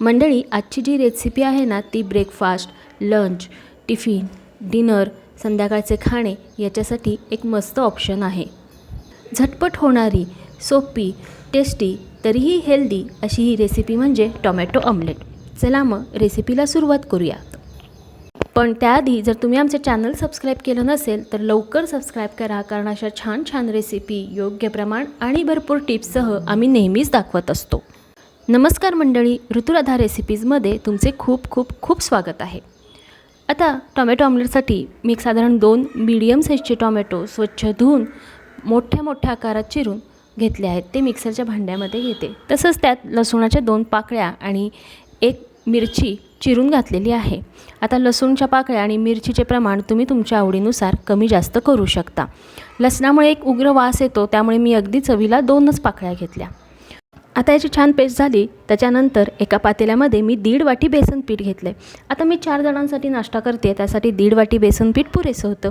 मंडळी आजची जी रेसिपी आहे ना ती ब्रेकफास्ट लंच टिफिन डिनर संध्याकाळचे खाणे याच्यासाठी एक मस्त ऑप्शन आहे. झटपट होणारी सोपी टेस्टी तरीही हेल्दी अशी ही रेसिपी म्हणजे टोमॅटो ऑमलेट चला मग रेसिपीला सुरुवात करूयात पण त्याआधी जर तुम्ही आमचे चॅनल सबस्क्राईब केलं नसेल तर लवकर सबस्क्राईब करा कारण अशा छान छान रेसिपी योग्य प्रमाण आणि भरपूर टिप्ससह आम्ही नेहमीच दाखवत असतो. नमस्कार मंडळी ऋतुराधा रेसिपीजमध्ये तुमचे खूप खूप खूप स्वागत आहे. आता टॉमॅटो ऑमलेटसाठी मी एक साधारण दोन मीडियम साईजचे टॉमॅटो स्वच्छ धुवून मोठ्या मोठ्या आकारात चिरून घेतले आहेत. ते मिक्सरच्या भांड्यामध्ये घेते. तसंच त्यात लसूणाच्या दोन पाकळ्या आणि एक मिरची चिरून घातलेली आहे. आता लसूणच्या पाकळ्या आणि मिरचीचे प्रमाण तुम्ही तुमच्या आवडीनुसार कमी जास्त करू शकता. लसणामुळे एक उग्र वास येतो त्यामुळे मी अगदी चवीला दोनच पाकळ्या घेतल्या. आता याची छान पेस्ट झाली त्याच्यानंतर एका पातेल्यामध्ये मी दीड वाटी बेसन पीठ घेतलं आहे आता मी चार जणांसाठी नाश्ता करते त्यासाठी दीड वाटी बेसन पीठ पुरेसं होतं.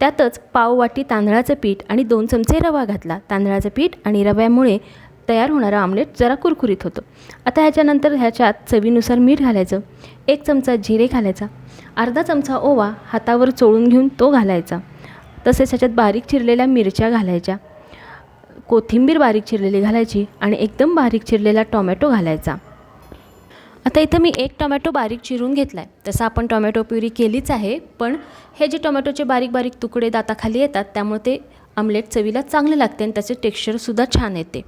त्यातच पाव वाटी तांदळाचं पीठ आणि दोन चमचे रवा घातला. तांदळाचं पीठ आणि रव्यामुळे तयार होणारं आमलेट जरा कुरकुरीत होतं. आता ह्याच्यानंतर ह्याच्यात चवीनुसार मीठ घालायचं. एक चमचा जिरे घालायचा. अर्धा चमचा ओवा हातावर चोळून घेऊन तो घालायचा. तसेच ह्याच्यात बारीक चिरलेल्या मिरच्या घालायच्या. कोथिंबीर बारीक चिरलेली घालायची आणि एकदम बारीक चिरलेला टोमॅटो घालायचा. आता इथं मी एक टोमॅटो बारीक चिरून घेतला आहे तसं आपण टोमॅटो प्युरी केलीच आहे पण हे जे टोमॅटोचे बारीक बारीक तुकडे दाताखाली येतात त्यामुळे ते आमलेट चवीला चांगले लागते आणि त्याचे टेक्स्चरसुद्धा छान येते.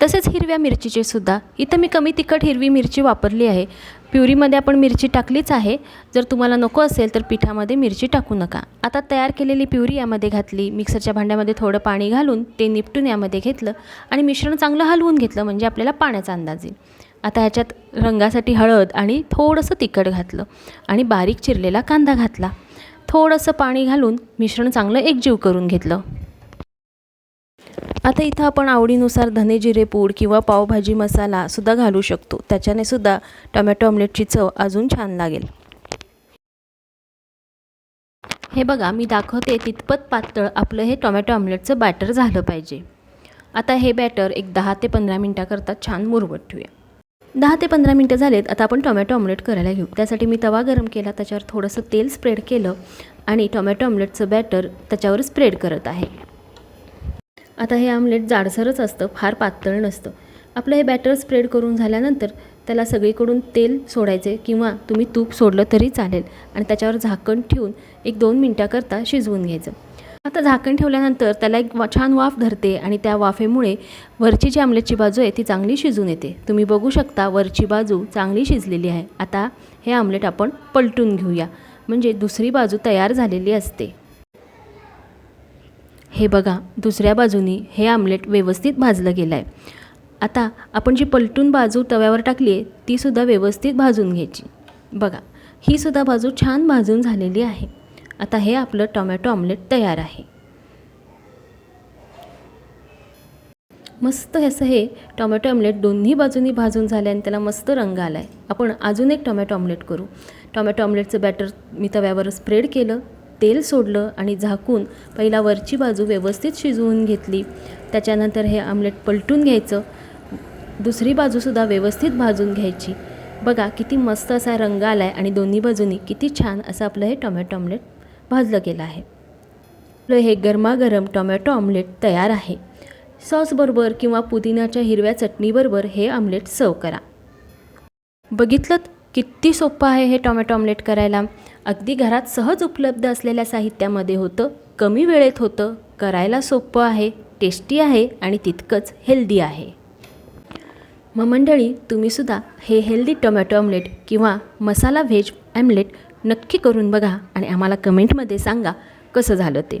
तसेच हिरव्या मिरचीचे सुद्धा. इथं मी कमी तिखट हिरवी मिरची वापरली आहे. प्युरीमध्ये आपण मिरची टाकलीच आहे. जर तुम्हाला नको असेल तर पिठामध्ये मिरची टाकू नका. आता तयार केलेली प्युरी यामध्ये घातली. मिक्सरच्या भांड्यामध्ये थोडं पाणी घालून ते निपटून यामध्ये घेतलं आणि मिश्रण चांगलं हलवून घेतलं म्हणजे आपल्याला पाण्याचा अंदाज येईल. आता ह्याच्यात रंगासाठी हळद आणि थोडंसं तिखट घातलं आणि बारीक चिरलेला कांदा घातला. थोडंसं पाणी घालून मिश्रण चांगलं एकजीव करून घेतलं. आता इथं आपण आवडीनुसार धने जिरे पूड किंवा पावभाजी मसाला सुद्धा घालू शकतो. त्याच्याने सुद्धा टोमॅटो ऑमलेटची चव अजून छान लागेल. हे बघा मी दाखवते तितपत पातळ आपलं हे टोमॅटो ऑमलेटचं बॅटर झालं पाहिजे. आता हे बॅटर एक दहा ते पंधरा मिनटाकरता छान मुरवत ठेवूया. दहा ते पंधरा मिनटं झालेत आता आपण टोमॅटो ऑमलेट करायला घेऊ. त्यासाठी मी तवा गरम केला त्याच्यावर थोडंसं तेल स्प्रेड केलं आणि टोमॅटो ऑमलेटचं बॅटर त्याच्यावर स्प्रेड करत आहे. आता हे आमलेट जाडसरच असतं फार पातळ नसतं. आपलं हे बॅटर स्प्रेड करून झाल्यानंतर त्याला सगळीकडून तेल सोडायचे किंवा तुम्ही तूप सोडलं तरी चालेल आणि त्याच्यावर झाकण ठेवून एक दोन मिनटाकरता शिजवून घ्यायचं. आता झाकण ठेवल्यानंतर त्याला एक वा छान वाफ धरते आणि त्या वाफेमुळे वरची जी आमलेटची बाजू आहे ती चांगली शिजून येते. तुम्ही बघू शकता वरची बाजू चांगली शिजलेली आहे. आता हे आमलेट आपण पलटून घेऊया. म्हणजे दुसरी बाजू तयार झालेली असते. हे बघा दुसऱ्या बाजूनी हे आमलेट व्यवस्थित भाजलं गेलं आहे आता आपण जी पलटून बाजू तव्यावर टाकली आहे तीसुद्धा व्यवस्थित भाजून घ्यायची. बघा ही सुद्धा बाजू छान भाजून झालेली आहे. आता हे आपलं टोमॅटो ऑमलेट तयार आहे. मस्त असं हे टोमॅटो ऑमलेट दोन्ही बाजूनी भाजून झाले आणि त्याला मस्त रंग आला आहे आपण अजून एक टोमॅटो ऑमलेट करू. टोमॅटो ऑमलेटचं बॅटर मी तव्यावर स्प्रेड केलं. तेल सोडलं आणि झाकून पहिला वरची बाजू व्यवस्थित शिजवून घेतली. त्याच्यानंतर हे आमलेट पलटून घ्यायचं. दुसरी बाजूसुद्धा व्यवस्थित भाजून घ्यायची. बघा किती मस्त असा रंग आला आहे आणि दोन्ही बाजूनी किती छान असं आपलं हे टोमॅटो ऑमलेट भाजलं गेलं आहे. आपलं हे गरमागरम टोमॅटो ऑमलेट तयार आहे. सॉसबरोबर किंवा पुदिन्याच्या हिरव्या चटणीबरोबर हे ऑमलेट सर्व करा. बघितलं किती सोपं आहे हे टोमॅटो ऑमलेट करायला? अगदी घरात सहज उपलब्ध असलेल्या साहित्यामध्ये होतं कमी वेळेत होतं करायला सोपं आहे टेस्टी आहे आणि तितकंच हेल्दी आहे. मग मंडळी तुम्हीसुद्धा हे हेल्दी टोमॅटो ऑमलेट किंवा मसाला व्हेज ॲमलेट नक्की करून बघा आणि आम्हाला कमेंटमध्ये सांगा कसं झालं ते.